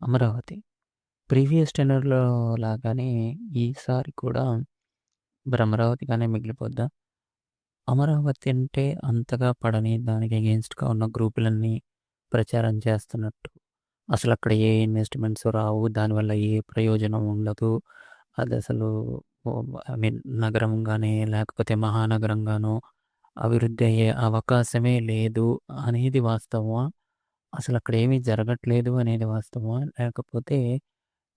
Amaravati. Previous టెన్యూర్‌లో లాగానే ఈసారి కూడా భ్రమరావతిగానే మిగిలిపోద్దా? అమరావతి అంటే అంతగా పడని దానికి అగేన్స్ట్గా ఉన్న గ్రూపులన్నీ ప్రచారం చేస్తున్నట్టు. అసలు అక్కడ ఏ ఇన్వెస్ట్‌మెంట్స్ రావు. దానివల్ల ఏ ప్రయోజనం ఉండదు. అది అసలు ఐ మీన్ నగరంగానే లేకపోతే మహానగరంగానో అభివృద్ధి అయ్యే అవకాశమే లేదు అనేది వాస్తవమా? అసలక్కడ ఏమీ జరగట్లేదు అనేది వాస్తవమా? లేకపోతే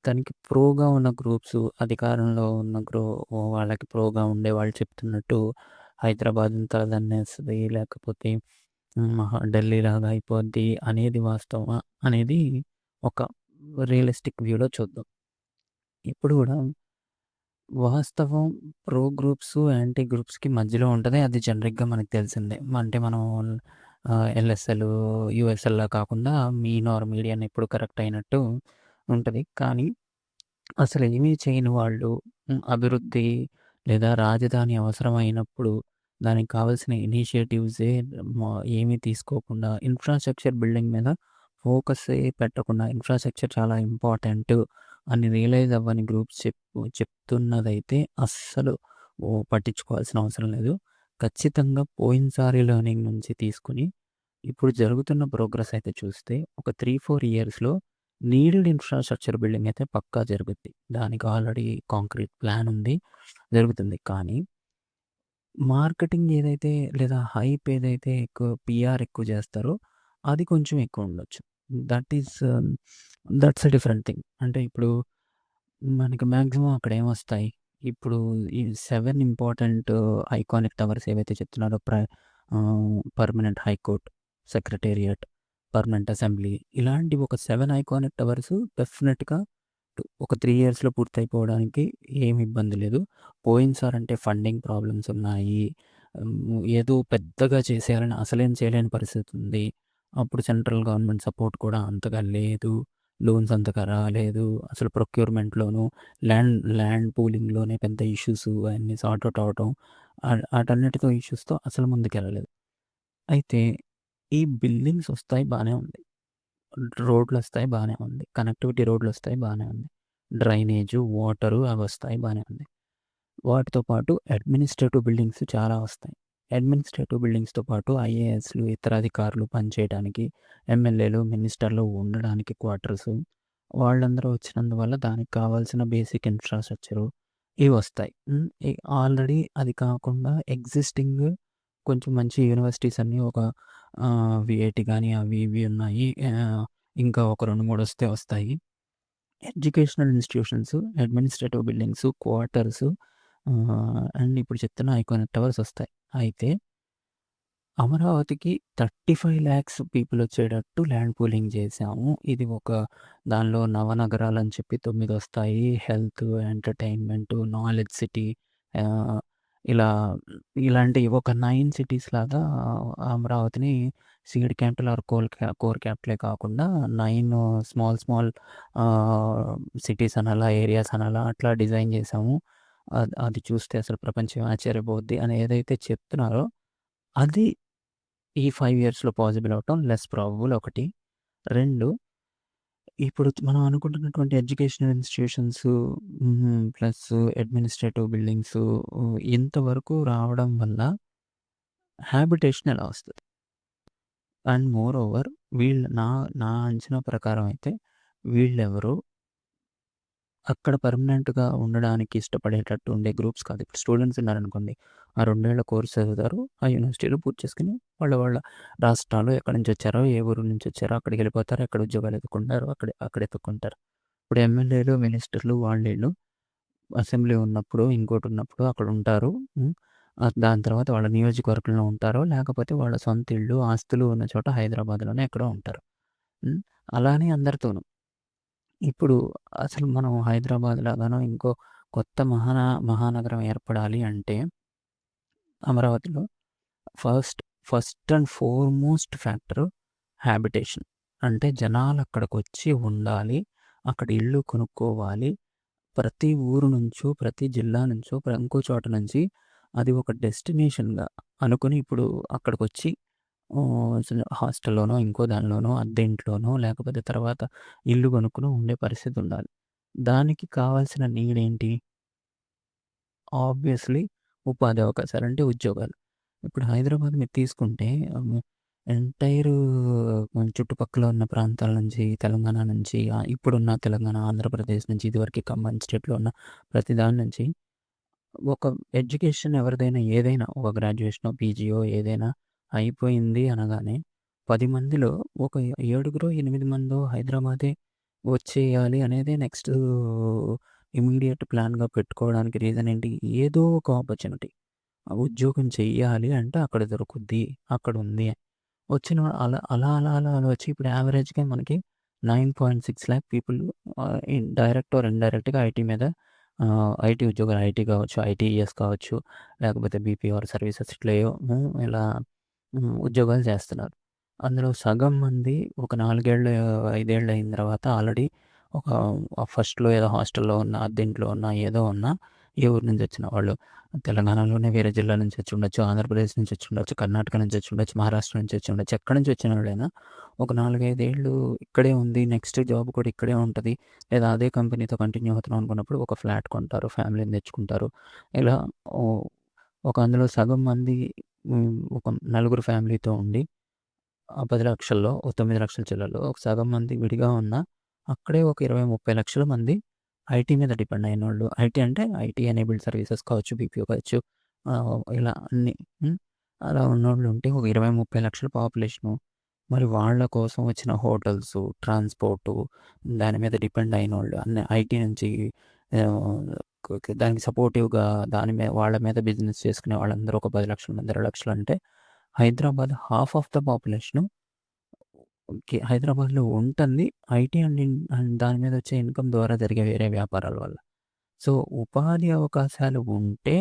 దానికి ప్రోగా ఉన్న గ్రూప్స్ అధికారంలో ఉన్న గ్రూ వాళ్ళకి ప్రోగా ఉండేవాళ్ళు చెప్తున్నట్టు హైదరాబాద్‌ని తలదన్నేస్తది. లేకపోతే హ్మ్. మహా ఢిల్లీలాగా అయిపోద్ది అనేది వాస్తవమా? అనేది ఒక రియలిస్టిక్ వ్యూలో చూద్దాం. ఇప్పుడు గూడా వాస్తవం ప్రో గ్రూప్స్, యాంటీ గ్రూప్స్‌కి మధ్యలో ఉంటది. అది జనరిక్‌గా మనకు తెలిసిందే. అంటే మనం ఎల్ఎస్ఎల్, యూఎస్ఎల్‌లా కాకుండా మీన్ ఆర్ మీడియన్ ఎప్పుడు కరెక్ట్ అయినట్టు ఉంటుంది కానీ అసలు ఏమీ చేయని వాళ్ళు అభివృద్ధి లేదా రాజధాని అవసరమైనప్పుడు దానికి కావాల్సిన ఇనిషియేటివ్సే ఏమీ తీసుకోకుండా ఇన్‌ఫ్రాస్ట్రక్చర్ బిల్డింగ్ మీద ఫోకస్సే పెట్టకుండా ఇన్‌ఫ్రాస్ట్రక్చర్ చాలా ఇంపార్టెంట్ అని రియలైజ్ అవ్వని గ్రూప్స్ చెప్ చెప్తున్నదైతే అస్సలు పట్టించుకోవాల్సిన అవసరం లేదు. ఖచ్చితంగా పోయినసారి లెర్నింగ్ నుంచి తీసుకొని ఇప్పుడు జరుగుతున్న ప్రోగ్రెస్ అయితే చూస్తే ఒక 3, 4 ఇయర్స్‌లో నీడెడ్ ఇన్‌ఫ్రాస్ట్రక్చర్ బిల్డింగ్ అయితే పక్కా జరుగుద్ది. దానికి ఆల్రెడీ కాంక్రీట్ ప్లాన్ ఉంది. జరుగుతుంది. కానీ మార్కెటింగ్ ఏదైతే లేదా హైప్ ఏదైతే ఎక్కువ పిఆర్ ఎక్కువ చేస్తారో అది కొంచెం ఎక్కువ ఉండొచ్చు. That is that's a different thing. అంటే ఇప్పుడు మనకి మ్యాక్సిమం అక్కడ ఏమొస్తాయి? ఇప్పుడు ఈ 7 ఇంపార్టెంట్ ఐకానిక్ టవర్స్ ఏవైతే చెప్తున్నారో ప్ర permanent high court, secretariat, permanent assembly ఇలాంటి ఒక 7 ఐకానిక్ టవర్స్ డెఫినెట్‌గా ఒక 3 ఇయర్స్‌లో పూర్తయిపోవడానికి ఏమి ఇబ్బంది లేదు. పోయినసారంటే ఫండింగ్ ప్రాబ్లమ్స్ ఉన్నాయి. ఏదో పెద్దగా చేసేయాలని అసలేం చేయలేని పరిస్థితి ఉంది. అప్పుడు సెంట్రల్ గవర్నమెంట్ సపోర్ట్ కూడా అంతగా లేదు. లోన్స్ అంతగా రాలేదు. అసలు ప్రొక్యూర్‌మెంట్‌లోను ల్యాండ్ ల్యాండ్ పూలింగ్‌లోనే పెద్ద ఇష్యూస్ అవన్నీ సార్ట్ అవుట్ అవ్వటం ఆహ్, ఇష్యూస్‌తో అసలు ముందుకెళ్ళలేదు. అయితే ఈ బిల్డింగ్స్ వస్తాయి బాగానే ఉంది. రోడ్లు వస్తాయి బాగానే ఉంది. కనెక్టివిటీ రోడ్లు వస్తాయి బాగానే ఉంది. డ్రైనేజు, వాటరు అవి వస్తాయి బాగానే ఉంది. వాటితో పాటు అడ్మినిస్ట్రేటివ్ బిల్డింగ్స్ చాలా వస్తాయి. అడ్మినిస్ట్రేటివ్ బిల్డింగ్స్‌తో పాటు ఐఏఎస్‌లు, ఇతర అధికారులు పనిచేయడానికి, ఎమ్మెల్యేలు, మినిస్టర్లు ఉండడానికి క్వార్టర్స్ వాళ్ళందరూ వచ్చినందువల్ల దానికి కావాల్సిన బేసిక్ ఇన్‌ఫ్రాస్ట్రక్చరు ఇవి వస్తాయి ఆల్రెడీ అది కాకుండా ఎగ్జిస్టింగ్ కొంచెం మంచి యూనివర్సిటీస్ అన్నీ ఒక విఐటి కానీ అవి ఇవి ఉన్నాయి. ఇంకా ఒక 2, 3 వస్తే వస్తాయి. Educational institutions, administrative buildings, quarters and ఇప్పుడు చెప్తున్న ఐకానిక్ టవర్స్ వస్తాయి. అయితే అమరావతికి 35,00,000 పీపుల్ వచ్చేటట్టు ల్యాండ్ పూలింగ్ చేశాము. ఇది ఒక దానిలో నవనగరాలని చెప్పి తొమ్మిది వస్తాయి. హెల్త్, ఎంటర్‌టైన్‌మెంట్, నాలెడ్జ్ సిటీ ఆహ్, ఇలా ఇలాంటి ఒక 9 సిటీస్ లాగా అమరావతిని సీడ్ క్యాపిటల్ ఆర్ కోల్ కోర్ క్యాపిటలే కాకుండా 9 స్మాల్ స్మాల్ ఆహ్, సిటీస్ అనాలా, ఏరియాస్ అనాలా అట్లా డిజైన్ చేశాము. అది చూస్తే అసలు ప్రపంచం ఆశ్చర్యపోద్ది అని ఏదైతే చెప్తున్నారో అది ఈ ఫైవ్ ఇయర్స్‌లో పాసిబుల్ అవటం లెస్ ప్రాబుల్ ఒకటి. రెండు ఇప్పుడు మనం అనుకుంటున్నటువంటి educational institutions plus administrative buildings ఇంతవరకు రావడం వల్ల హ్యాబిటేషన్ ఎలా వస్తుంది అండ్ మోర్ ఓవర్ వీళ్ళు నా నా అంచనా ప్రకారం అయితే వీళ్ళెవరు అక్కడ పర్మనెంట్‌గా ఉండడానికి ఇష్టపడేటట్టు ఉండే గ్రూప్స్ కాదు. ఇప్పుడు స్టూడెంట్స్ ఉన్నారనుకోండి. ఆ 2 ఏళ్ళ కోర్స్ చదువుతారు. ఆ యూనివర్సిటీలో పూర్తి చేసుకొని వాళ్ళ వాళ్ళ రాష్ట్రాలు ఎక్కడి నుంచి వచ్చారో, ఏ ఊరు నుంచి వచ్చారో అక్కడికెళ్ళిపోతారు. ఎక్కడ ఉద్యోగాలు ఎత్తుకుంటారో అక్కడే అక్కడ ఎతుక్కుంటారు. ఇప్పుడు ఎమ్మెల్యేలు, మినిస్టర్లు వాళ్ళీళ్ళు అసెంబ్లీ ఉన్నప్పుడు, ఇంకోటి ఉన్నప్పుడు అక్కడ ఉంటారు. హ్మ్. ఆహ్, దాని తర్వాత వాళ్ళ నియోజకవర్గంలో ఉంటారో, లేకపోతే వాళ్ళ సొంత ఇల్లు, ఆస్తులు ఉన్న చోట హైదరాబాద్‌లోనే ఎక్కడో ఉంటారు. హ్మ్. అలానే అందరితోనూ. ఇప్పుడు అసలు మనం హైదరాబాద్ లాగానో ఇంకో కొత్త మహాన మహానగరం ఏర్పడాలి అంటే అమరావతిలో first first and foremost factor habitation అంటే జనాలు అక్కడికొచ్చి ఉండాలి. అక్కడ ఇల్లు కొనుక్కోవాలి. ప్రతి ఊరు నుంచో, ప్రతి జిల్లా నుంచో, ఇంకో చోట నుంచి అది ఒక డెస్టినేషన్‌గా అనుకుని ఇప్పుడు అక్కడికొచ్చి వచ్చి హాస్టల్‌లోనో, ఇంకో దానిలోనో, అద్దె ఇంట్లోనో, లేకపోతే తర్వాత ఇల్లు కొనుక్కుని ఉండే పరిస్థితి ఉండాలి. దానికి కావాల్సిన నీడ్ ఏంటి? ఆబ్వియస్‌లీ ఉపాధి అవకాశాలు అంటే ఉద్యోగాలు. ఇప్పుడు హైదరాబాద్ మీరు తీసుకుంటే ఎంటైర్ ఎంటైరు చుట్టుపక్కల ఉన్న ప్రాంతాల నుంచి, తెలంగాణ నుంచి ఇప్పుడున్న తెలంగాణ, ఆంధ్రప్రదేశ్ నుంచి, ఇదివరకు ఖమ్మం స్టేట్‌లో ఉన్న ప్రతి దాని నుంచి ఒక ఎడ్యుకేషన్ ఎవరిదైనా ఏదైనా ఒక గ్రాడ్యుయేషనో, పీజీయో ఏదైనా అయిపోయింది అనగానే పది మందిలో ఒక ఏడుగురో, ఎనిమిది మందో హైదరాబాదే వచ్చేయాలి అనేది నెక్స్ట్ ఇమీడియట్ ప్లాన్‌గా పెట్టుకోవడానికి రీజన్ ఏంటి? ఏదో ఒక ఆపర్చునిటీ. ఉద్యోగం చెయ్యాలి అంటే అక్కడ దొరుకుద్ది. అక్కడుంది. వచ్చిన అలా, అలా, అలా, అలా, అలా వచ్చి ఇప్పుడు యావరేజ్‌గా మనకి nine point six lakh people direct or ఇండైరెక్ట్‌గా ఐటీ మీద ఐటీ ఉద్యోగాలు ఐటీ కావచ్చు, ఐటీఎస్ కావచ్చు, లేకపోతే బీపీఆర్ సర్వీసెస్ ఇట్లా ఇలా హ్మ్, ఉద్యోగాలు చేస్తున్నారు. అందులో సగం మంది ఒక 4 ఏళ్ళు, 5 ఏళ్ళు అయిన తర్వాత ఆల్రెడీ ఒక ఫస్ట్‌లో ఏదో హాస్టల్‌లో ఉన్న, అద్దెంట్లో ఉన్న, ఏదో ఉన్న ఏ ఊరు నుంచి వచ్చిన వాళ్ళు తెలంగాణలోనే వేరే జిల్లా నుంచి వచ్చి ఉండొచ్చు, ఆంధ్రప్రదేశ్ నుంచి వచ్చి ఉండొచ్చు, కర్ణాటక నుంచి వచ్చి ఉండొచ్చు, మహారాష్ట్ర నుంచి వచ్చి ఉండొచ్చు. ఎక్కడి నుంచి వచ్చిన వాళ్ళైనా ఒక 4, 5 ఏళ్ళు ఇక్కడే ఉంది. నెక్స్ట్ జాబ్ కూడా ఇక్కడే ఉంటది. లేదా అదే కంపెనీతో కంటిన్యూ అవుతున్నాం అనుకున్నప్పుడు ఒక ఫ్లాట్ కొంటారు. ఫ్యామిలీని తెచ్చుకుంటారు. ఇలా ఒక అందులో సగం మంది ఒక నలుగురు ఫ్యామిలీతో ఉండి ఆ 10,00,000లో ఓ 9,00,000 చిల్లరలో ఒక సగం మంది విడిగా ఉన్న అక్కడే ఒక 20, 30 లక్షల మంది ఐటీ మీద డిపెండ్ అయిన వాళ్ళు ఐటీ అంటే ఐటీ ఎనేబుల్డ్ సర్వీసెస్ కావచ్చు, బీపీఓ కావచ్చు. ఇలా అన్నీ అలా ఉన్నోళ్ళు ఉంటే ఒక 20, 30 లక్షల పాపులేషను. మరి వాళ్ళ కోసం వచ్చిన హోటల్స్ ట్రాన్స్‌పోర్టు దాని మీద డిపెండ్ అయిన వాళ్ళు అన్ని ఐటీ నుంచి దానికి సపోర్టివ్‌గా దాని మీద వాళ్ళ మీద బిజినెస్ చేసుకునే వాళ్ళందరూ ఒక 10,00,000 మంది, 20,00,000 అంటే Hyderabad half of the population okay. హైదరాబాద్‌లో ఉంటుంది. ఐటీ అండ్ అండ్ దాని మీద వచ్చే ఇన్‌కమ్ ద్వారా జరిగే వేరే వ్యాపారాల వల్ల. సో, ఉపాధి అవకాశాలు ఉంటే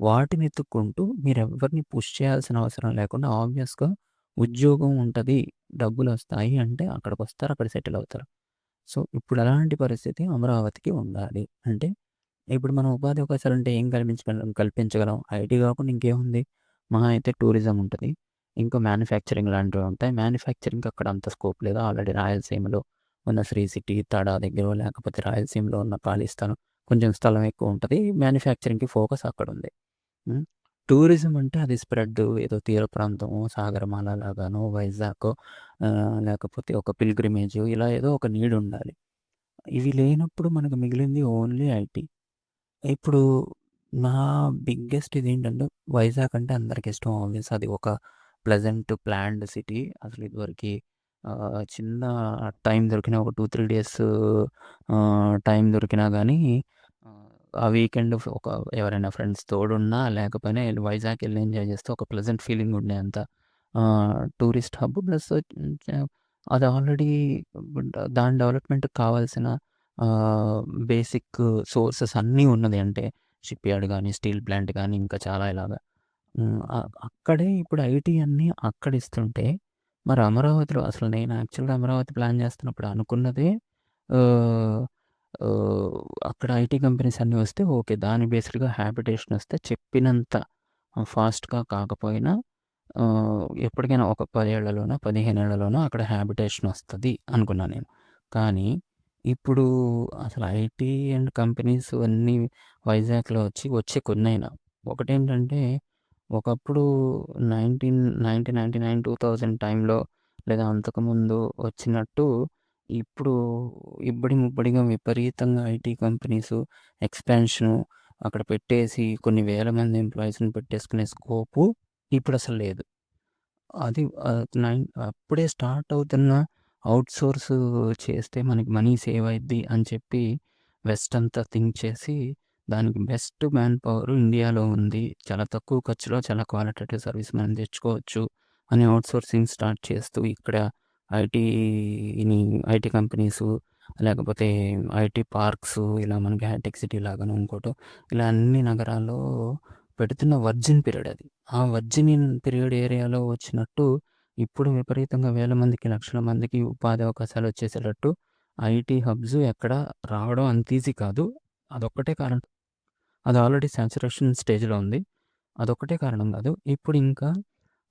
వాటిని ఎత్తుక్కుంటూ మీరు ఎవరిని పుష్ చేయాల్సిన అవసరం లేకుండా ఆబ్వియస్‌గా ఉద్యోగం ఉంటుంది డబ్బులు వస్తాయి అంటే అక్కడికి వస్తారు అక్కడ సెటిల్ అవుతారు. సో, ఇప్పుడు అలాంటి పరిస్థితి అమరావతికి ఉండాలి. అంటే ఇప్పుడు మనం ఉపాధి అవకాశాలంటే ఏం కల్పించగలం కల్పించగలం? ఐటీ కాకుండా ఇంకేముంది? మహా అయితే టూరిజం ఉంటుంది ఇంకా మ్యానుఫ్యాక్చరింగ్ లాంటివి ఉంటాయి. మ్యానుఫ్యాక్చరింగ్‌కి అక్కడ అంత స్కోప్ లేదు. ఆల్రెడీ రాయలసీమలో ఉన్న శ్రీ సిటీ, తడా దగ్గర లేకపోతే రాయలసీమలో ఉన్న ఖాళీ స్థలం కొంచెం స్థలం ఎక్కువ ఉంటుంది మ్యానుఫ్యాక్చరింగ్‌కి ఫోకస్ అక్కడ ఉంది టూరిజం అంటే అది స్ప్రెడ్ ఏదో తీర ప్రాంతము సాగరమాల లాగానో, వైజాగ్ లేకపోతే ఒక పిల్గ్రిమేజ్ ఇలా ఏదో ఒక నీడ్ ఉండాలి. ఇవి లేనప్పుడు మనకు మిగిలింది ఓన్లీ ఐటీ. ఇప్పుడు నా బిగ్గెస్ట్ ఇది ఏంటంటే వైజాగ్ అంటే అందరికి ఇష్టం ఆబ్వియస్ అది ఒక ప్లెజెంట్ ప్లాన్డ్ సిటీ. అసలు ఇదివరకు చిన్న టైం దొరికినా ఒక 2, 3 డేస్ టైం దొరికినా కానీ ఆ వీకెండ్ ఒక ఎవరైనా ఫ్రెండ్స్ తోడున్నా లేకపోయినా ఎళ్ళి వైజాగ్ ఎళ్ళి ఎంజాయ్ చేస్తే ఒక ప్లెజెంట్ ఫీలింగ్ ఉండే అంత ఆహ్, టూరిస్ట్ హబ్ ప్లస్ చ అది ఆల్రెడీ దాని డెవలప్‌మెంట్‌కి కావాల్సిన ఆహ్, బేసిక్ సోర్సెస్ అన్నీ ఉన్నది. అంటే షిప్‌యార్డ్ గాని, స్టీల్ ప్లాంట్ గాని ఇంకా చాలా ఇలాగా. హ్మ్. అ అక్కడే ఇప్పుడు ఐటీ అన్నీ అక్కడ ఇస్తుంటే మరి అమరావతిలో అసలు నేను యాక్చువల్‌గా అమరావతి ప్లాన్ చేస్తున్నప్పుడు అనుకున్నదే ఆహ్, అక్కడ ఐటీ కంపెనీస్ అన్నీ వస్తే ఓకే. దాని బేస్డ్‌గా హ్యాబిటేషన్ వస్తే చెప్పినంత ఫాస్ట్‌గా కాకపోయినా ఎప్పటికైనా ఒక పదేళ్ళలోనో పదిహేనేళ్ళలోనో అక్కడ హ్యాబిటేషన్ వస్తుంది అనుకున్నా నేను. కానీ ఇప్పుడు అసలు ఐటీ అండ్ కంపెనీస్ అన్నీ వైజాగ్‌లో వచ్చి వచ్చే కొన్నైనా ఒకటేంటంటే ఒకప్పుడు 1999, 2000 టైంలో లేదా అంతకుముందు వచ్చినట్టు ఇప్పుడు ఇబ్బడి ముబ్బడిగా విపరీతంగా ఐటీ కంపెనీసు ఎక్స్‌పాన్షను అక్కడ పెట్టేసి కొన్ని వేల మంది ఎంప్లాయీస్‌ని పెట్టేసుకునే స్కోపు అసలు లేదు. అది నైన్ అప్పుడే స్టార్ట్ అవుతున్న అవుట్సోర్స్ చేస్తే మనకి మనీ సేవ్ అయిద్ది అని చెప్పి వెస్ట్ అంతా థింక్ చేసి దానికి బెస్ట్ మ్యాన్ పవర్ ఇండియాలో ఉంది. చాలా తక్కువ ఖర్చులో చాలా క్వాలిటేటివ్ సర్వీస్ మనం తెచ్చుకోవచ్చు అని అవుట్సోర్సింగ్ స్టార్ట్ చేస్తూ ఇక్కడ ఐటీని ఐటీ కంపెనీసు లేకపోతే ఐటీ పార్క్సు ఇలా మనకి హైటెక్ సిటీ లాగాను ఇంకోటో ఇలా అన్ని నగరాల్లో పెడుతున్న వర్జిన్ పీరియడ్ అది. ఆ వర్జిన్ పీరియడ్ ఏరియాలో వచ్చినట్టు ఇప్పుడు విపరీతంగా వేల మందికి, లక్షల మందికి ఉపాధి అవకాశాలు వచ్చేసేటట్టు ఐటీ హబ్స్ ఎక్కడ రావడం అంత ఈజీ కాదు. అదొక్కటే కారణం. అది ఆల్రెడీ సాచురేషన్ స్టేజ్‌లో ఉంది. అదొక్కటే కారణం కాదు. ఇప్పుడు ఇంకా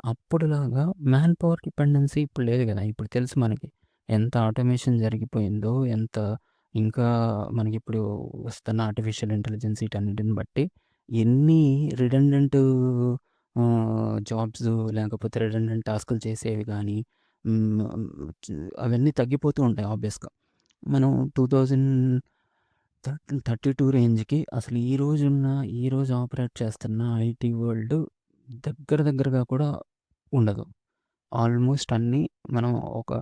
అప్పుడులాగా మ్యాన్ పవర్ డిపెండెన్సీ ఇప్పుడు లేదు కదా ఇప్పుడు తెలుసు మనకి. ఎంత ఆటోమేషన్ జరిగిపోయిందో, ఎంత ఇంకా మనకిప్పుడు వస్తున్న ఆర్టిఫిషియల్ ఇంటెలిజెన్స్ ఇటన్నిటిని బట్టి ఎన్ని రిడెండెంట్ ఆహ్, జాబ్స్ లేకపోతే రిడెండెంట్ టాస్కులు చేసేవి గానీ హ్మ్, అవన్నీ తగ్గిపోతూ ఉంటాయి ఆబ్వియస్‌గా. మనం 2032 రేంజ్‌కి అసలు ఈ రోజున్న, ఈ రోజు ఆపరేట్ చేస్తున్న ఐటీ వరల్డ్ దగ్గర దగ్గరగా కూడా ఉండదు. ఆల్మోస్ట్ అన్నీ మనం ఒక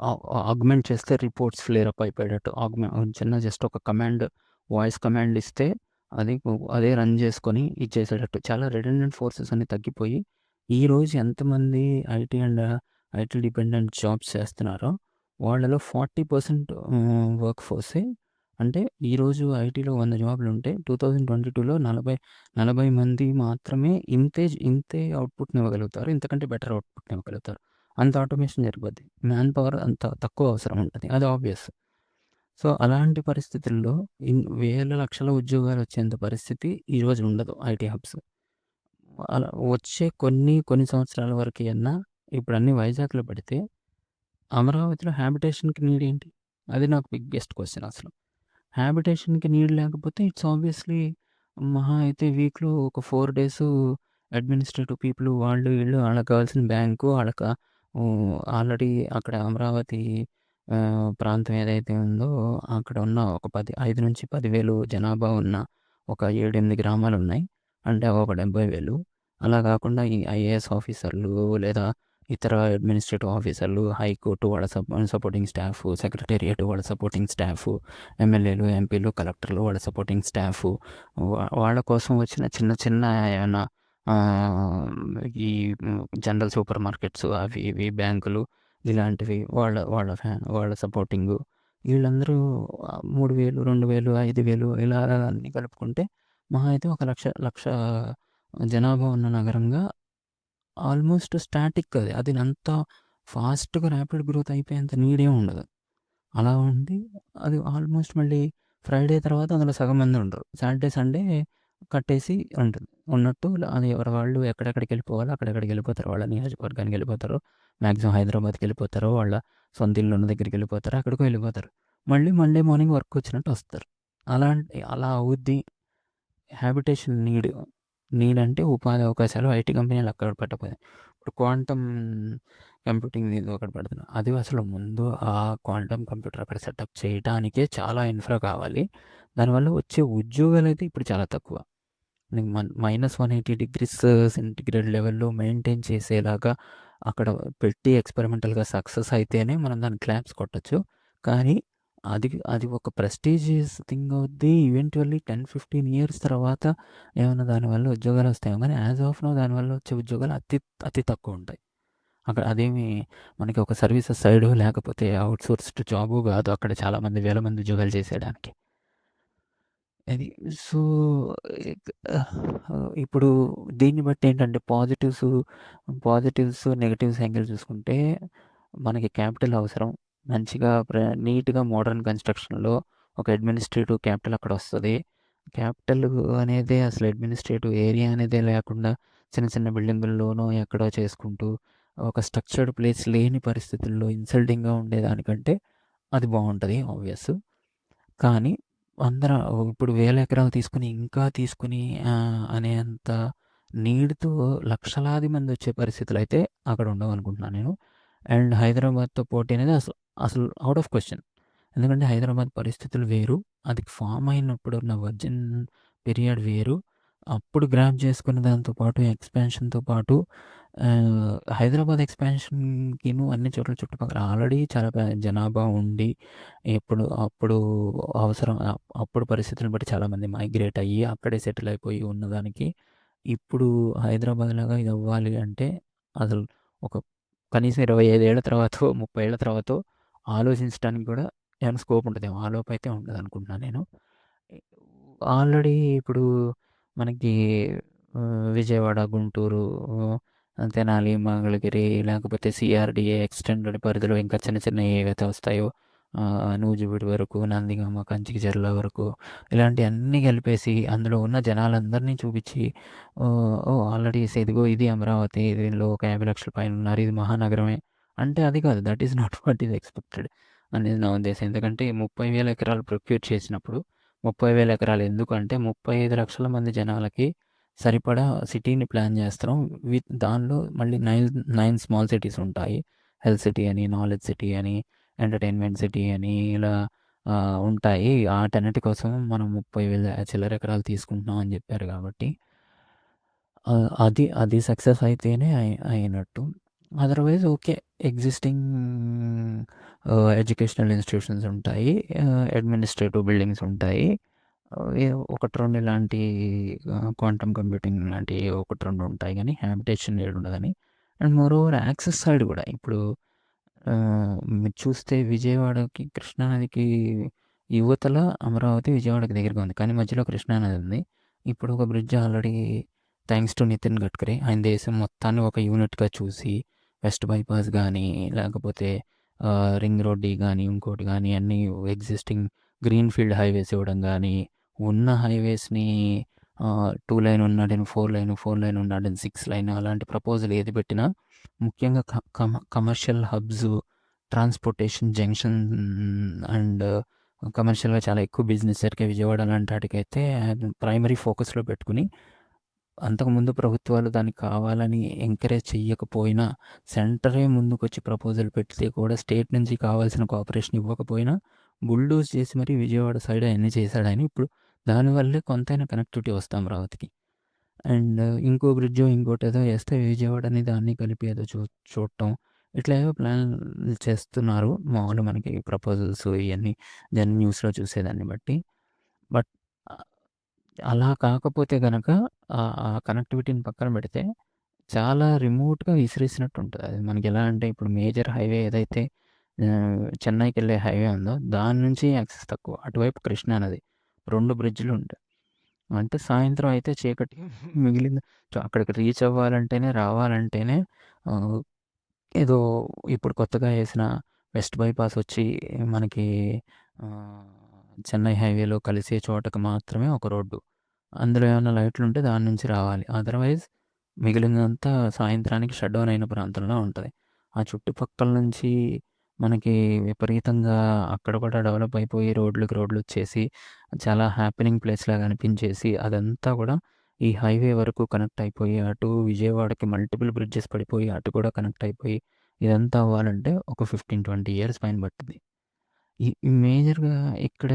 ఆ ఆగ్మెంట్ చేస్తే రిపోర్ట్స్ ఫ్లేర్ అప్ అయిపోయేటట్టు ఆగ్మె చిన్న జస్ట్ ఒక కమాండ్ వాయిస్ కమాండ్ ఇస్తే అది అదే రన్ చేసుకొని ఇచ్చేసేటట్టు చాలా రిడెండెంట్ ఫోర్సెస్ అన్నీ తగ్గిపోయి ఈరోజు ఎంతమంది IT and IT dependent jobs చేస్తున్నారో వాళ్ళలో 40% వర్క్ ఫోర్సే అంటే ఈరోజు ఐటీలో వంద జాబ్‌లు ఉంటే 2022లో 40, 40 మంది మాత్రమే ఇంతే ఇంతే అవుట్‌పుట్‌ని ఇవ్వగలుగుతారు. ఇంతకంటే బెటర్ అవుట్‌పుట్‌ని ఇవ్వగలుగుతారు. అంత ఆటోమేషన్ జరిపోద్ది. మ్యాన్ పవర్ అంత తక్కువ అవసరం ఉంటది. అది ఆబ్వియస్. సో, అలాంటి పరిస్థితుల్లో ఇన్ వేల లక్షల ఉద్యోగాలు వచ్చేంత పరిస్థితి ఈరోజు ఉండదు ఐటీ హబ్స్. అలా వచ్చే కొన్ని, కొన్ని సంవత్సరాల వరకి ఇప్పుడు ఇప్పుడన్నీ వైజాగ్‌లో పెడితే అమరావతిలో హ్యాబిటేషన్‌కి నీడ్ ఏంటి? అది నాకు బిగ్గెస్ట్ క్వెషన్ అసలు. హ్యాబిటేషన్‌కి నీడ్ లేకపోతే ఇట్స్ ఆబ్వియస్‌లీ మహా అయితే వీక్‌లో ఒక 4 డేసు అడ్మినిస్ట్రేటివ్ పీపుల్ వాళ్ళు వీళ్ళు ఆళ్ళకి కావాల్సిన బ్యాంకు ఆళ్ళక హ్మ్, ఆల్రెడీ అక్కడ అమరావతి ఆహ్, ప్రాంతం ఏదైతే ఉందో అక్కడ ఉన్న ఒక 10 5-10,000 జనాభా ఉన్న ఒక 7, 8 గ్రామాలున్నాయి. అంటే ఒక 70,000 అలా కాకుండా ఈ ఐఏఎస్ ఆఫీసర్లు లేదా ఇతర అడ్మినిస్ట్రేటివ్ ఆఫీసర్లు, హైకోర్టు వాళ్ళ సప్ సపోర్టింగ్ స్టాఫ్, సెక్రటేరియట్ వాళ్ళ సపోర్టింగ్ స్టాఫ్, ఎమ్మెల్యేలు, ఎంపీలు, కలెక్టర్లు వాళ్ళ సపోర్టింగ్ స్టాఫ్ వా వాళ్ళ కోసం వచ్చిన చిన్న చిన్న ఏమైనా ఈ జనరల్ సూపర్ మార్కెట్స్ అవి ఇవి బ్యాంకులు ఇలాంటివి వాళ్ళ వాళ్ళ ఫ్యాన్ వాళ్ళ సపోర్టింగు వీళ్ళందరూ 3000, 2000, 5000 ఇలా అన్నీ కలుపుకుంటే మహా అయితే ఒక లక్ష లక్ష జనాభా ఉన్న నగరంగా ఆల్మోస్ట్ స్టాటిక్ అది. అది అంత ఫాస్ట్‌గా ర్యాపిడ్ గ్రోత్ అయిపోయేంత నీడే ఉండదు. అలా ఉండి అది ఆల్మోస్ట్ మళ్ళీ ఫ్రైడే తర్వాత అందులో సగం మంది ఉండరు. సాటర్డే, సండే కట్టేసి ఉంటుంది. ఉన్నట్టు అది ఎవరి వాళ్ళు ఎక్కడెక్కడికి వెళ్ళిపోవాలో అక్కడెక్కడికి వెళ్ళిపోతారు. వాళ్ళ నియోజకవర్గానికి వెళ్ళిపోతారు. మ్యాక్సిమం హైదరాబాద్‌కి వెళ్ళిపోతారు. వాళ్ళ సొంత ఇల్లు ఉన్న దగ్గరికి వెళ్ళిపోతారు. అక్కడికి వెళ్ళిపోతారు. మళ్ళీ మండే మార్నింగ్ వర్క్ వచ్చినట్టు వస్తారు. అలాంటి అలా అవుద్ది. Habitation need. నీడ్ ఉపాధి అవకాశాలు ఐటీ కంపెనీలు అక్కడ పట్టకపోయాయి ఇప్పుడు క్వాంటమ్ కంప్యూటింగ్ ఏదో ఒకటి పెడుతున్నారు. అది అసలు ముందు ఆ క్వాంటమ్ కంప్యూటర్ అక్కడ సెటప్ చేయటానికే చాలా ఇన్ఫ్రా కావాలి. దానివల్ల వచ్చే ఉద్యోగాలు అయితే ఇప్పుడు చాలా తక్కువ. Minus one eighty degrees centigrade లెవెల్‌లో మెయింటైన్ చేసేలాగా అక్కడ పెట్టి ఎక్స్‌పెరిమెంటల్‌గా సక్సెస్ అయితేనే మనం దాని క్లాప్స్ కొట్టచ్చు కానీ అది అది ఒక ప్రెస్టీజియస్ థింగ్ అవుద్ది. ఈవెంచువల్లీ 10, 15 ఇయర్స్ తర్వాత ఏమైనా దానివల్ల ఉద్యోగాలు వస్తాయో కానీ యాజ్ ఆఫ్ నో దానివల్ల వచ్చే ఉద్యోగాలు అతి అతి తక్కువ ఉంటాయి. అక్కడ అదేమి మనకి ఒక సర్వీసెస్ సైడు లేకపోతే అవుట్సోర్స్డ్ జాబు కాదు. అక్కడ చాలామంది వేల మంది ఉద్యోగాలు చేసేయడానికి. అది. సో, ఇప్పుడు దీన్ని బట్టి ఏంటంటే పాజిటివ్స్, పాజిటివ్స్, నెగటివ్స్ యాంగిల్ చూసుకుంటే మనకి క్యాపిటల్ అవసరం. మంచిగా ప్ర నీట్‌గా మోడర్న్ కన్‌స్ట్రక్షన్‌లో ఒక అడ్మినిస్ట్రేటివ్ క్యాపిటల్ అక్కడ వస్తుంది క్యాపిటల్ అనేది అసలు అడ్మినిస్ట్రేటివ్ ఏరియా అనేది లేకుండా చిన్న చిన్న బిల్డింగుల్లోనో ఎక్కడో చేసుకుంటూ ఒక స్ట్రక్చర్డ్ ప్లేస్ లేని పరిస్థితుల్లో ఇన్సల్టింగ్‌గా ఉండేదానికంటే అది బాగుంటుంది ఆబ్వియస్. కానీ అందరం ఇప్పుడు వేల ఎకరాలు తీసుకొని ఇంకా తీసుకుని అనేంత నీడ్‌తో లక్షలాది మంది వచ్చే పరిస్థితులు అయితే అక్కడ ఉండవనుకుంటున్నాను నేను. అండ్ హైదరాబాద్‌తో పోటీ అనేది అసలు అసలు అవుట్ ఆఫ్ క్వశ్చన్ ఎందుకంటే హైదరాబాద్ పరిస్థితులు వేరు. అది ఫామ్ అయినప్పుడు ఉన్న వర్జిన్ పీరియడ్ వేరు. అప్పుడు గ్రాప్ చేసుకున్న దాంతో పాటు ఎక్స్‌పాన్షన్‌తో పాటు హైదరాబాద్ ఎక్స్‌పాన్షన్‌కిను అన్ని చోట్ల చుట్టుపక్కల ఆల్రెడీ చాలా జనాభా ఉండి ఎప్పుడు అప్పుడు అవసరం అప్పుడు పరిస్థితులను బట్టి చాలామంది మైగ్రేట్ అయ్యి అక్కడే సెటిల్ అయిపోయి ఉన్నదానికి ఇప్పుడు హైదరాబాద్ లాగా ఇది అవ్వాలి అంటే అసలు ఒక కనీసం 25 ఏళ్ళ తర్వాత ముప్పై ఏళ్ళ తర్వాత ఆలోచించడానికి కూడా ఏమైనా స్కోప్ ఉంటదేమో. ఆలోపు అయితే ఉండదనుకుంటున్నాను నేను. ఆల్రెడీ ఇప్పుడు మనకి ఆహ్, విజయవాడ, గుంటూరు, తెనాలి, మంగళగిరి లేకపోతే సీఆర్‌డీఏ ఎక్స్‌టెండెడ్ పరిధిలో ఇంకా చిన్న చిన్నవి ఏవైతే వస్తాయో ఆహ్, నూజివీడు వరకు, నందిగామ, కంచికచర్ల వరకు ఇలాంటియన్నీ కలిపేసి అందులో ఉన్న జనాలందరినీ చూపిచ్చి ఓహ్! ఓహ్! ఆల్రెడీ ఇదిగో ఇది అమరావతి. దీనిలో ఒక 50,00,000 పైన ఉన్నారు. ఇది మహానగరమే. అంటే అది కాదు. That is not what is expected అనేది నా ఉద్దేశం. ఎందుకంటే ముప్పై వేల ఎకరాలు ప్రొక్యూర్ చేసినప్పుడు ముప్పై వేల ఎకరాలు ఎందుకంటే 35,00,000 మంది జనాలకి సరిపడా సిటీని ప్లాన్ చేస్తాం విత్ దానిలో మళ్ళీ 9, 9 స్మాల్ సిటీస్ ఉంటాయి. హెల్త్ సిటీ అని, నాలెడ్జ్ సిటీ అని, ఎంటర్‌టైన్‌మెంట్ సిటీ అని ఇలా ఉంటాయి. ఆటన్నిటి కోసం మనం ముప్పై వేల చిల్లర ఎకరాలు తీసుకుంటున్నాం అని చెప్పారు కాబట్టి అది అది సక్సెస్ అయితేనే అయినట్టు. Otherwise okay. Existing educational institutions ఉంటాయి. అడ్మినిస్ట్రేటివ్ బిల్డింగ్స్ ఉంటాయి. ఒకటి, రెండు ఇలాంటి క్వాంటమ్ కంప్యూటింగ్ లాంటివి ఒకటి, రెండు ఉంటాయి కానీ హ్యాబిటేషన్ ఏడుండదని. అండ్ మోరోవర్ యాక్సెస్ సైడ్ కూడా ఇప్పుడు మీరు చూస్తే విజయవాడకి కృష్ణానదికి యువతల అమరావతి విజయవాడకి దగ్గరగా ఉంది. కానీ మధ్యలో కృష్ణా నది ఉంది. ఇప్పుడు ఒక bridge already thanks to Nitin Gadkari ఆయన దేశం మొత్తాన్ని ఒక యూనిట్‌గా చూసి వెస్ట్ బైపాస్ కానీ లేకపోతే రింగ్ రోడ్డు కానీ ఇంకోటి కానీ అన్నీ ఎగ్జిస్టింగ్ గ్రీన్‌ఫీల్డ్ హైవేస్ ఇవ్వడం కానీ ఉన్న హైవేస్‌ని టూ లైన్ ఉన్నాడని ఫోర్ లైన్, ఫోర్ లైన్ ఉన్నాడని సిక్స్ లైన్ అలాంటి ప్రపోజల్ ఏది పెట్టినా ముఖ్యంగా క comma commercial hubs, transportation junction and కమర్షియల్‌గా చాలా ఎక్కువ బిజినెస్ జరిగే విజయవాడ లాంటి వాటికైతే ప్రైమరీ ఫోకస్‌లో పెట్టుకుని అంతకుముందు ప్రభుత్వాలు దానికి కావాలని ఎంకరేజ్ చెయ్యకపోయినా సెంటరే ముందుకొచ్చి ప్రపోజల్ పెడితే కూడా స్టేట్ నుంచి కావాల్సిన కోఆపరేషన్ ఇవ్వకపోయినా బుల్డోజ్ చేసి మరి విజయవాడ సైడ్ అయన్నీ చేశాడని ఇప్పుడు దానివల్లే కొంతైనా కనెక్టివిటీ వస్తాం అమరావతికి. అండ్ ఇంకో బ్రిడ్జో ఇంకోటేదో విజయవాడ విజయవాడని దాన్ని కలిపి ఏదో చూ చూడటం ఇట్లా ఏవో ప్లాన్ చేస్తున్నారు. మామూలుగా మనకి ప్రపోజల్స్ ఇవన్నీ దాన్ని న్యూస్‌లో చూసేదాన్ని బట్టి. బట్ అలా కాకపోతే గనక ఆహ్, ఆ కనెక్టివిటీని పక్కన పెడితే చాలా రిమోట్‌గా విసిరేసినట్టు ఉంటది. అది మనకెలా అంటే ఇప్పుడు మేజర్ హైవే ఏదైతే ఆహ్, చెన్నైకెళ్ళే హైవే ఉందో దాని నుంచి యాక్సెస్ తక్కువ. అటువైపు కృష్ణా నది. 2 బ్రిడ్జ్‌లు ఉంటాయి. అంటే సాయంత్రం అయితే చీకటి మిగిలింది అక్కడికి రీచ్ అవ్వాలంటేనే, రావాలంటేనే ఆహ్, ఏదో ఇప్పుడు కొత్తగా ఏసిన వెస్ట్ బైపాస్ వచ్చి మనకి ఆహ్, చెన్నై హైవేలో కలిసే చోటకు మాత్రమే ఒక రోడ్డు. అందులో ఏమైనా లైట్లు ఉంటే దాని నుంచి రావాలి. అదర్‌వైజ్ మిగిలినదంతా సాయంత్రానికి షట్ డౌన్ అయిన ప్రాంతంలో ఉంటుంది ఆ చుట్టుపక్కల నుంచి మనకి విపరీతంగా అక్కడ కూడా డెవలప్ అయిపోయి రోడ్లుకి రోడ్లొచ్చేసి చాలా హ్యాపెనింగ్ ప్లేస్‌లాగా అనిపించేసి అదంతా కూడా ఈ హైవే వరకు కనెక్ట్ అయిపోయి అటు విజయవాడకి మల్టిపుల్ బ్రిడ్జెస్ పడిపోయి అటు కూడా కనెక్ట్ అయిపోయి ఇదంతా అవ్వాలంటే ఒక 15, 20 ఇయర్స్ పైన పట్టింది ఈ మేజర్‌గా ఇక్కడ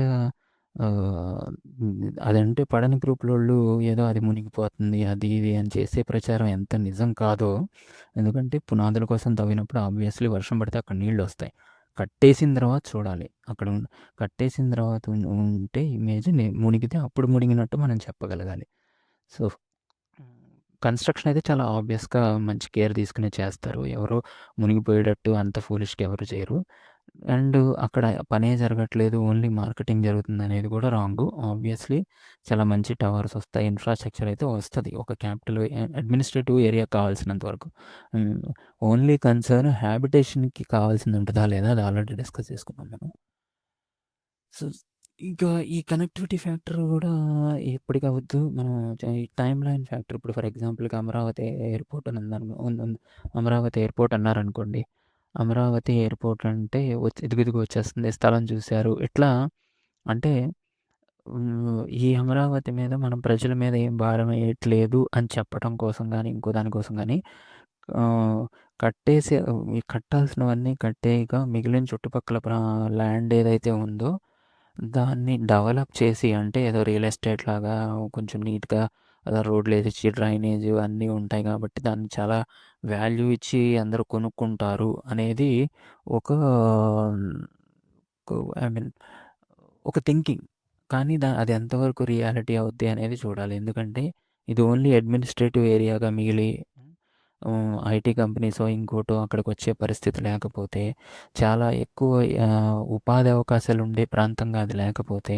ఆహ్, అదంటే పడని గ్రూప్‌లోళ్ళు ఏదో అది మునిగిపోతుంది అది ఇది అని చేసే ప్రచారం ఎంత నిజం కాదో ఎందుకంటే పునాదుల కోసం తవ్వినప్పుడు ఆబ్వియస్‌లీ వర్షం పడితే అక్కడ నీళ్ళొస్తాయి. కట్టేసిన తర్వాత చూడాలి. అక్కడ ఉన్ కట్టేసిన తర్వాత ఉన్ ఉంటే ఇమేజ్ మునిగితే అప్పుడు మునిగినట్టు మనం చెప్పగలగాలి. సో, కన్‌స్ట్రక్షన్ అయితే చాలా ఆబ్వియస్‌గా మంచి కేర్ తీసుకునే చేస్తారు. ఎవరో మునిగిపోయేటట్టు అంత ఫూలిష్‌గా ఎవరు చేయరు. అండ్ అక్కడ పనే జరగట్లేదు. ఓన్లీ మార్కెటింగ్ జరుగుతుందనేది కూడా రాంగు. ఆబ్వియస్‌లీ చాలా మంచి టవర్స్ వస్తాయి. ఇన్‌ఫ్రాస్ట్రక్చర్ అయితే వస్తది. ఒక క్యాపిటల్ ఎ అడ్మినిస్ట్రేటివ్ ఏరియా కావాల్సినంత వరకు. హ్మ్. ఓన్లీ కన్సర్న్ హ్యాబిటేషన్‌కి కావాల్సింది ఉంటదా లేదా అది ఆల్రెడీ డిస్కస్ చేసుకున్నాం మనం. సో, ఇంకా ఈ కనెక్టివిటీ ఫ్యాక్టర్ గూడా ఎప్పటికవ్వద్దు. మనం చ ఈ టైమ్ లైన్ ఫ్యాక్టర్ ఇప్పుడు ఫర్ ఎగ్జాంపుల్‌గా అమరావతి ఎయిర్‌పోర్ట్ అని ఉందను ఉంది అమరావతి ఎయిర్‌పోర్ట్ అన్నారనుకోండి. అమరావతి ఎయిర్‌పోర్ట్ అంటే వచ్చి ఇదిగో వచ్చేస్తుంది. స్థలం చూసారు. ఇట్లా అంటే హ్మ్. ఈ అమరావతి మీద మనం ప్రజల మీద ఏం భారం వేయట్లేదు అని చెప్పటం కోసం కానీ ఇంకో దానికోసం కానీ ఆహ్, కట్టేసే ఈ కట్టాల్సినవన్నీ కట్టేయగా మిగిలిన చుట్టుపక్కల ప్రా ల్యాండ్ ఏదైతే ఉందో దాన్ని డెవలప్ చేసి అంటే ఏదో రియల్ ఎస్టేట్ లాగా కొంచెం నీట్‌గా ఆహ్, రోడ్లేసిచ్చి డ్రైనేజ్ అన్నీ ఉంటాయి కాబట్టి దాన్ని చాలా వాల్యూ ఇచ్చి అందరూ కొనుక్కుంటారు అనేది ఒక ఐ మీన్ ఒక థింకింగ్. కానీ దా అది ఎంతవరకు రియాలిటీ అవుద్ది అనేది చూడాలి. ఎందుకంటే ఇది ఓన్లీ అడ్మినిస్ట్రేటివ్ ఏరియాగా మిగిలి ఐటీ కంపెనీసో ఇంకోటో అక్కడికి వచ్చే పరిస్థితి లేకపోతే చాలా ఎక్కువ ఉపాధి అవకాశాలు ఉండే ప్రాంతంగా అది లేకపోతే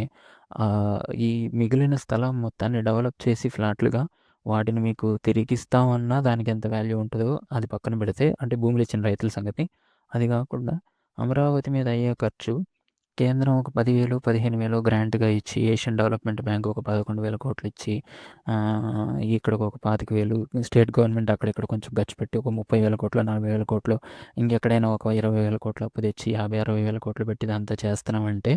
ఈ మిగిలిన స్థలం మొత్తాన్ని డెవలప్ చేసి ఫ్లాట్‌లుగా వాటిని మీకు తిరిగిస్తామన్నా దానికి ఎంత వాల్యూ ఉంటుందో అది పక్కన పెడితే అంటే భూములు ఇచ్చిన రైతుల సంగతి. అది కాకుండా అమరావతి మీద అయ్యే ఖర్చు కేంద్రం ఒక పదివేలు పదిహేను వేలు గ్రాంట్‌గా ఇచ్చి, ఏషియన్ డెవలప్‌మెంట్ బ్యాంక్ ఒక 11,000 కోట్లు ఇచ్చి, ఇక్కడ ఒక పాతిక వేలు స్టేట్ గవర్నమెంట్ అక్కడిక్కడ కొంచెం ఖర్చు పెట్టి ఒక ముప్పై వేల కోట్లో, 40,000 కోట్లో ఇంకెక్కడైనా ఒక ఇరవై వేల కోట్లు అప్పు తెచ్చి యాభై అరవై వేల కోట్లు పెట్టి ఇదంతా చేస్తున్నామంటే,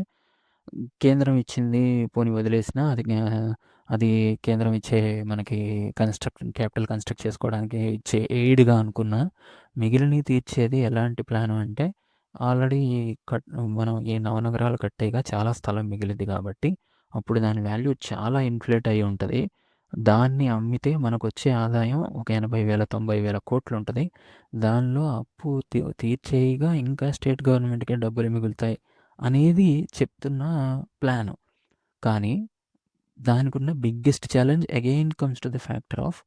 కేంద్రం ఇచ్చింది పోనీ వదిలేసిన అది అది కేంద్రం ఇచ్చే మనకి కన్‌స్ట్రక్షన్ క్యాపిటల్ కన్‌స్ట్రక్ట్ చేసుకోవడానికి ఇచ్చే ఎయిడ్‌గా అనుకున్న మిగిలినవి తీర్చేది ఎలాంటి ప్లాను అంటే, ఆల్రెడీ కట్ మనం ఈ నవనగరాలు కట్టేగా చాలా స్థలం మిగిలింది కాబట్టి, అప్పుడు దాని వాల్యూ చాలా ఇన్‌ఫ్లేట్ అయి ఉంటుంది దాన్ని అమ్మితే మనకొచ్చే ఆదాయం ఒక ఎనభై వేల తొంభై వేల కోట్లు ఉంటుంది దానిలో అప్పు తీ తీర్చేయగా ఇంకా స్టేట్ గవర్నమెంట్‌కే డబ్బులు మిగులుతాయి అనేది చెప్తున్న ప్లాను. కానీ, దానికున్న biggest challenge again comes to the factor of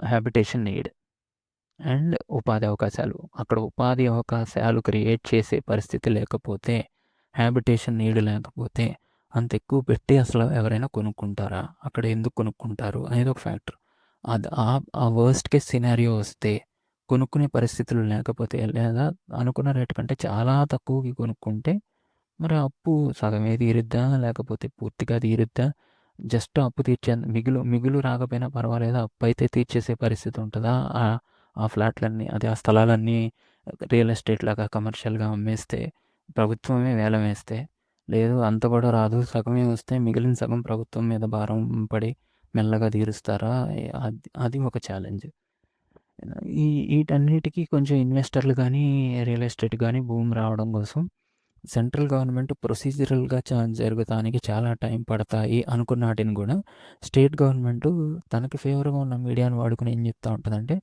habitation need. And ఉపాధి అవకాశాలు. అక్కడ ఉపాధి అవకాశాలు క్రియేట్ చేసే పరిస్థితి లేకపోతే, హ్యాబిటేషన్ నీడ్ లేకపోతే, అంత ఎక్కువ పెట్టి అసలు ఎవరైనా కొనుక్కుంటారా? అక్కడ ఎందుకు కొనుక్కుంటారు? అనేది ఒక ఫ్యాక్టర్. అది ఆ ఆ వర్స్ట్ కేస్ సినారియో వస్తే, కొనుక్కునే పరిస్థితులు లేకపోతే, లేదా అనుకున్న రేటు కంటే చాలా తక్కువకి కొనుక్కుంటే, మరి అప్పు సగమే తీరుద్దా? లేకపోతే పూర్తిగా తీరుద్దా? జస్ట్ అప్పు తీర్చే మిగులు మిగులు రాకపోయినా పర్వాలేదు అప్పయితే తీర్చేసే పరిస్థితి ఉంటుందా ఆ ఫ్లాట్‌లన్నీ అదే ఆ స్థలాలన్నీ రియల్ ఎస్టేట్ లాగా కమర్షియల్‌గా అమ్మేస్తే, ప్రభుత్వమే వేలం వేస్తే, లేదు అంత కూడా రాదు సగమే వస్తే మిగిలిన సగం ప్రభుత్వం మీద భారం పడి మెల్లగా తీరుస్తారా? అది అది ఒక ఛాలెంజ్. ఈ వీటన్నిటికీ కొంచెం ఇన్వెస్టర్లు కానీ రియల్ ఎస్టేట్ కానీ భూమి రావడం కోసం సెంట్రల్ గవర్నమెంట్ ప్రొసీజరల్‌గా జరుగుతానికి చాలా టైం పడతాయి అనుకున్న కూడా స్టేట్ గవర్నమెంట్ తనకి ఫేవర్‌గా ఉన్న మీడియాను వాడుకుని ఏం చెప్తా ఉంటుందంటే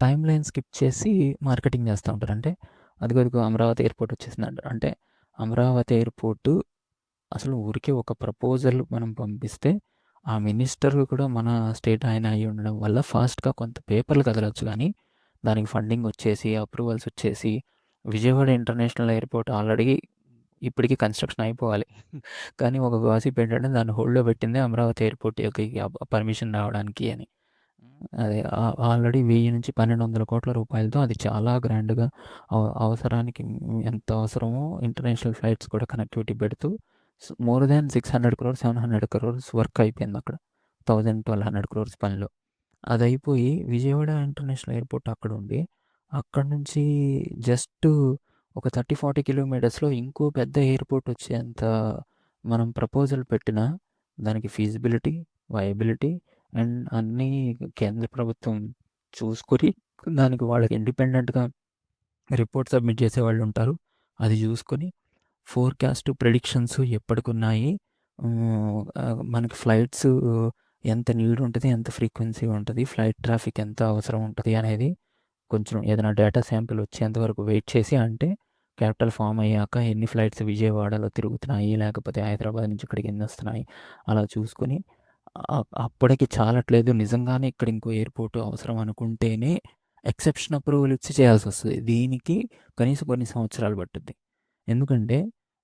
టైం లైన్ స్కిప్ చేసి మార్కెటింగ్ చేస్తూ ఉంటారు. అంటే అదిగో అదిగో అమరావతి ఎయిర్‌పోర్ట్ వచ్చేసిందంట. అంటే అమరావతి ఎయిర్‌పోర్టు అసలు ఊరికే ఒక ప్రపోజల్ మనం పంపిస్తే, ఆ మినిస్టర్ కూడా మన స్టేట్ ఆయన అయ్యి ఉండడం వల్ల ఫాస్ట్‌గా కొంత పేపర్లు కదలొచ్చు కానీ దానికి ఫండింగ్ వచ్చేసి, అప్రూవల్స్ వచ్చేసి, విజయవాడ ఇంటర్నేషనల్ ఎయిర్‌పోర్ట్ ఆల్రెడీ ఇప్పటికి కన్‌స్ట్రక్షన్ అయిపోవాలి. కానీ ఒక గాసిప్ ఏంటంటే దాన్ని హోల్డ్‌లో పెట్టిందే అమరావతి ఎయిర్‌పోర్ట్ యొక్క పర్మిషన్ రావడానికి అని. అదే ఆల్రెడీ 1000-1200 కోట్ల రూపాయలతో అది చాలా గ్రాండ్‌గా అవ అవసరానికి ఎంత అవసరమో ఇంటర్నేషనల్ ఫ్లైట్స్ కూడా కనెక్టివిటీ పెడుతూ more than 600 crores, 700 crores work అయిపోయిందక్కడ. 1000-1200 crores పనిలో. అదయిపోయి విజయవాడ ఇంటర్నేషనల్ ఎయిర్‌పోర్ట్ అక్కడుండి, అక్కడి నుంచి జస్ట్ ఒక 30, 40 కిలోమీటర్స్‌లో ఇంకో పెద్ద ఎయిర్‌పోర్ట్ వచ్చేంత మనం ప్రపోజల్ పెట్టినా, దానికి ఫీజిబిలిటీ, వయబిలిటీ అండ్ అన్నీ కేంద్ర ప్రభుత్వం చూసుకొని, దానికి వాళ్ళకి ఇండిపెండెంట్‌గా రిపోర్ట్ సబ్మిట్ చేసేవాళ్ళుంటారు. అది చూసుకొని, ఫోర్‌కాస్ట్, ప్రెడిక్షన్స్ ఎప్పటికున్నాయి, హ్మ్, ఆహ్, మనకి ఫ్లైట్స్ ఎంత నీడ్ ఉంటది, ఎంత ఫ్రీక్వెన్సీ ఉంటది, ఫ్లైట్ ట్రాఫిక్ ఎంత అవసరం ఉంటది అనేది కొంచెం ఏదైనా డేటా శాంపిల్ వచ్చేంత వరకు వెయిట్ చేసి అంటే, క్యాపిటల్ ఫామ్ అయ్యాక ఎన్ని ఫ్లైట్స్ విజయవాడలో తిరుగుతున్నాయి, లేకపోతే హైదరాబాద్ నుంచి ఇక్కడికి ఎన్నొస్తున్నాయి, అలా చూసుకొని అప్పటికి చాలట్లేదు నిజంగానే ఇక్కడ ఇంకో ఎయిర్‌పోర్ట్ అవసరం అనుకుంటేనే ఎక్సెప్షన్ అప్రూవల్ ఇచ్చి వస్తుంది దీనికి కనీసం కొన్ని సంవత్సరాలు పట్టుద్ది. ఎందుకంటే,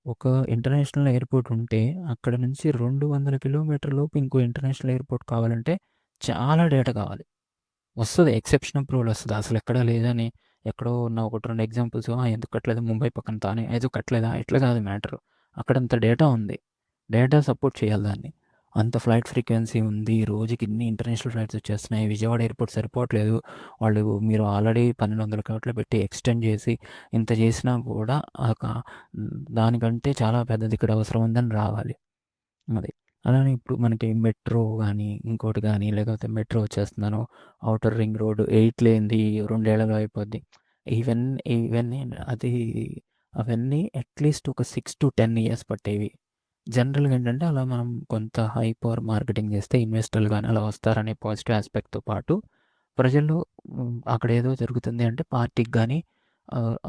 ఒక ఇంటర్నేషనల్ ఎయిర్‌పోర్ట్ ఉంటే, అక్కడ నుంచి రెండు వందల కిలోమీటర్ లోపు ఇంకో ఇంటర్నేషనల్ ఎయిర్‌పోర్ట్ కావాలంటే, చాలా డేటా కావాలి. వస్తుంది ఎక్సెప్షన్ అప్రూవల్ వస్తుంది అసలు ఎక్కడా లేదని ఎక్కడో ఉన్న 1, 2 ఎగ్జాంపుల్స్ ఎందుకు కట్టలేదు ముంబై పక్కన తానే ఏదో కట్టలేదా? ఎట్లా కాదు మ్యాటరు. అక్కడంత డేటా ఉంది. డేటా సపోర్ట్ చేయాలి దాన్ని. అంత ఫ్లైట్ ఫ్రీక్వెన్సీ ఉంది. రోజుకి ఇన్ని ఇంటర్నేషనల్ ఫ్లైట్స్ వచ్చేస్తున్నాయి. విజయవాడ ఎయిర్‌పోర్ట్ సరిపోవట్లేదు. వాళ్ళు మీరు ఆల్రెడీ 1200 కోట్లు పెట్టి ఎక్స్‌టెండ్ చేసి, ఇంత చేసినా కూడా ఒక దానికంటే చాలా పెద్దది ఇక్కడ అవసరం ఉందని రావాలి. అది. అలానే ఇప్పుడు మనకి మెట్రో కానీ ఇంకోటి కానీ లేకపోతే మెట్రో వచ్చేస్తున్నాను ఔటర్ రింగ్ రోడ్ ఎయిట్ లేనిది రెండేళ్ళలో అయిపోద్ది. ఇవన్నీ ఇవన్నీ అది అవన్నీ అట్‌లీస్ట్ ఒక 6-10 ఇయర్స్ పట్టేవి. జనరల్‌గా ఏంటంటే, అలా మనం కొంత హై పవర్ మార్కెటింగ్ చేస్తే ఇన్వెస్టర్లు కానీ అలా వస్తారనే పాజిటివ్ ఆస్పెక్ట్తో పాటు, ప్రజల్లో అక్కడ ఏదో జరుగుతుంది అంటే పార్టీకి కానీ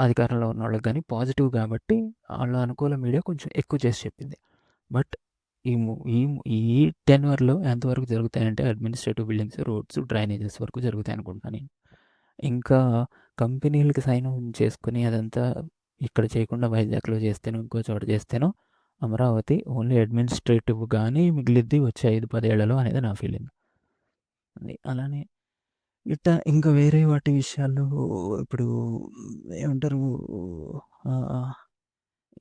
అధికారంలో ఉన్న వాళ్ళకి కానీ పాజిటివ్ కాబట్టి, వాళ్ళ అనుకూల మీడియా కొంచెం ఎక్కువ చేసి చెప్పింది. బట్ ఈ ఈ ఈ ఈ టెన్యూర్‌లో ఎంతవరకు జరుగుతాయంటే అడ్మినిస్ట్రేటివ్ బిల్డింగ్స్, రోడ్స్, డ్రైనేజెస్ వరకు జరుగుతాయి అనుకుంటున్నాను నేను. ఇంకా కంపెనీలకి సైన్ చేసుకుని చేసుకొని అదంతా ఇక్కడ చేయకుండా వైజాగ్‌లో చేస్తేనో, ఇంకో చోట చేస్తేనో అమరావతి ఓన్లీ అడ్మినిస్ట్రేటివ్ కానీ మిగిలిద్ది వచ్చే ఐదు పదేళ్ళలో అనేది నా ఫీలింగ్. అలానే ఇట్లా ఇంకా వేరే వాటి విషయాల్లో ఇప్పుడు ఏమంటారు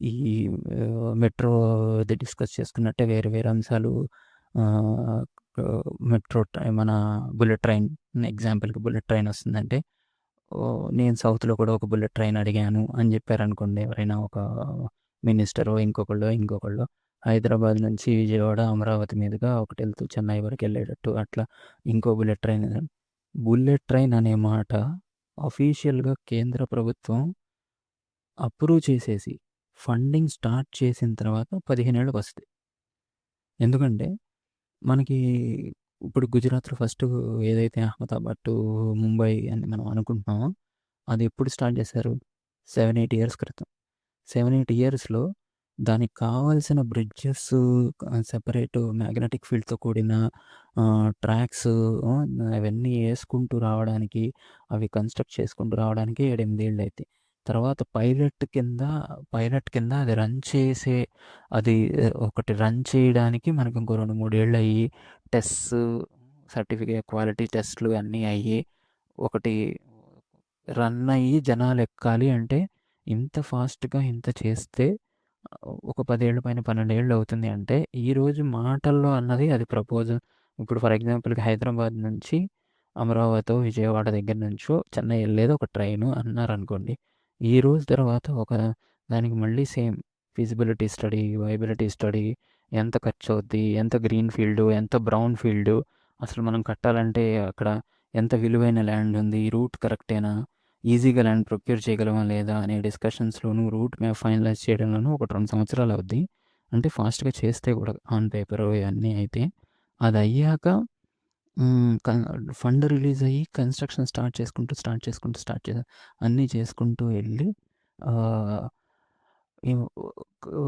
ఈ మెట్రో అది డిస్కస్ చేసుకున్నట్టే వేరే వేరే అంశాలు మెట్రో ట్రై మన బుల్లెట్ ట్రైన్ ఎగ్జాంపుల్‌కి బుల్లెట్ ట్రైన్ వస్తుందంటే నేను సౌత్‌లో కూడా ఒక బుల్లెట్ ట్రైన్ అడిగాను అని చెప్పారనుకోండి ఎవరైనా ఒక మినిస్టర్ ఇంకొకళ్ళో, ఇంకొకళ్ళో హైదరాబాద్ నుంచి విజయవాడ, అమరావతి మీదుగా ఒకటెళ్తూ చెన్నై వరకు వెళ్ళేటట్టు అట్లా ఇంకో బుల్లెట్ ట్రైన్ బుల్లెట్ ట్రైన్ అనే మాట అఫీషియల్‌గా కేంద్ర ప్రభుత్వం అప్రూవ్ చేసేసి ఫండింగ్ స్టార్ట్ చేసిన తర్వాత పదిహేను ఏళ్ళకి వస్తుంది ఎందుకంటే మనకి ఇప్పుడు గుజరాత్‌లో ఫస్ట్ ఏదైతే అహ్మదాబాద్ టు ముంబై అని మనం అనుకుంటున్నామో అది ఎప్పుడు స్టార్ట్ చేశారు? 7, 8 ఇయర్స్ క్రితం. 7, 8 ఇయర్స్‌లో దానికి కావాల్సిన బ్రిడ్జెస్ సెపరేట్ మ్యాగ్నెటిక్ ఫీల్డ్‌తో కూడిన ట్రాక్స్ అవన్నీ వేసుకుంటూ రావడానికి, అవి కన్‌స్ట్రక్ట్ చేసుకుంటూ రావడానికి ఏడెనిమిది ఏళ్ళు అవుతాయి తర్వాత పైలట్ కింద పైలట్ కింద అది రన్ చేసే అది ఒకటి రన్ చేయడానికి మనకి ఇంకో రెండు మూడేళ్ళు అయ్యి టెస్ట్ సర్టిఫికేట్ క్వాలిటీ టెస్ట్‌లు అన్నీ అయ్యి ఒకటి రన్ అయ్యి జనాలు ఎక్కాలి అంటే ఇంత ఫాస్ట్‌గా ఇంత చేస్తే ఒక పదేళ్ళ పైన పన్నెండేళ్ళు అవుతుంది అంటే ఈరోజు మాటల్లో అన్నది అది ప్రపోజల్ ఇప్పుడు ఫర్ ఎగ్జాంపుల్‌కి హైదరాబాద్ నుంచి అమరావతి విజయవాడ దగ్గర నుంచో చెన్నై వెళ్ళేది ఒక ట్రైను అన్నారనుకోండి. ఈ రోజు తర్వాత ఒక దానికి మళ్ళీ same feasibility study, viability study ఎంత ఖర్చవుద్ది? ఎంత గ్రీన్ ఫీల్డు? ఎంత బ్రౌన్ ఫీల్డు? అసలు మనం కట్టాలంటే అక్కడ ఎంత విలువైన ల్యాండ్ ఉంది? రూట్ కరెక్టేనా? ఈజీగా ల్యాండ్ ప్రొక్యూర్ చేయగలమా లేదా? అనే డిస్కషన్స్లోనూ రూట్ మ్యాప్ ఫైనలైజ్ చేయడంలోనూ ఒక రెండు సంవత్సరాలు అవుద్ది. అంటే ఫాస్ట్‌గా చేస్తే కూడా ఆన్ పేపర్ అన్నీ అయితే అది అయ్యాక హ్మ్. ఫండ్ రిలీజ్ అయ్యి కన్‌స్ట్రక్షన్ స్టార్ట్ చేసుకుంటూ, స్టార్ట్ చేసుకుంటూ, స్టార్ట్ చేసా అన్నీ చేసుకుంటూ వెళ్ళి ఆహ్,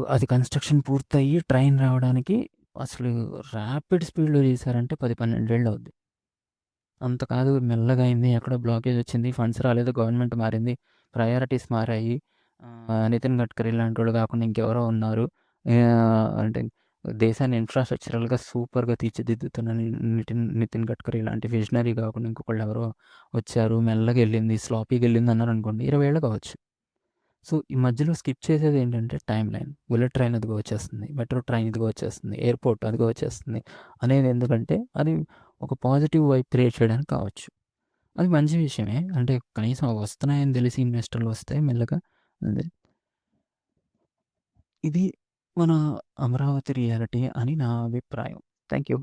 అది కన్‌స్ట్రక్షన్ పూర్తయ్యి ట్రైన్ రావడానికి అసలు ర్యాపిడ్ స్పీడ్‌లో చేశారంటే 10, 12 ఏళ్ళు అవుద్ది. అంత కాదు మెల్లగా అయింది. ఎక్కడో బ్లాకేజ్ వచ్చింది. ఫండ్స్ రాలేదు. గవర్నమెంట్ మారింది. ప్రయారిటీస్ మారాయి. ఆహ్, నితిన్ గడ్కరీ లాంటోళ్ళు కాకుండా ఇంకెవరో ఉన్నారు. ఆహ్, అంటే దేశాన్ని ఇన్‌ఫ్రాస్ట్రక్చరల్‌గా సూపర్‌గా తీర్చిదిద్దుతున్న నితిన్ నితిన్ గడ్కరీ లాంటి విజనరీ కాకుండా ఇంకొకళ్ళు ఎవరో వచ్చారు. మెల్లగా వెళ్ళింది స్లాపీగా ఎళ్ళింది అన్నారనుకోండి 20 ఏళ్ళు కావచ్చు. సో, ఈ మధ్యలో స్కిప్ చేసేది ఏంటంటే టైం లైన్. బుల్లెట్ ట్రైన్ అదిగో వచ్చేస్తుంది. మెట్రో ట్రైన్ ఇదిగో వచ్చేస్తుంది. ఎయిర్‌పోర్ట్ అదిగో వచ్చేస్తుంది. అనేది ఎందుకంటే అది ఒక పాజిటివ్ వైపు క్రియేట్ చేయడానికి కావచ్చు. అది మంచి విషయమే. అంటే కనీసం వస్తున్నాయని తెలిసి ఇన్వెస్టర్లు వస్తే మెల్లగా ఇది మన అమరావతి రియాలిటీ అని నా అభిప్రాయం. Thank you.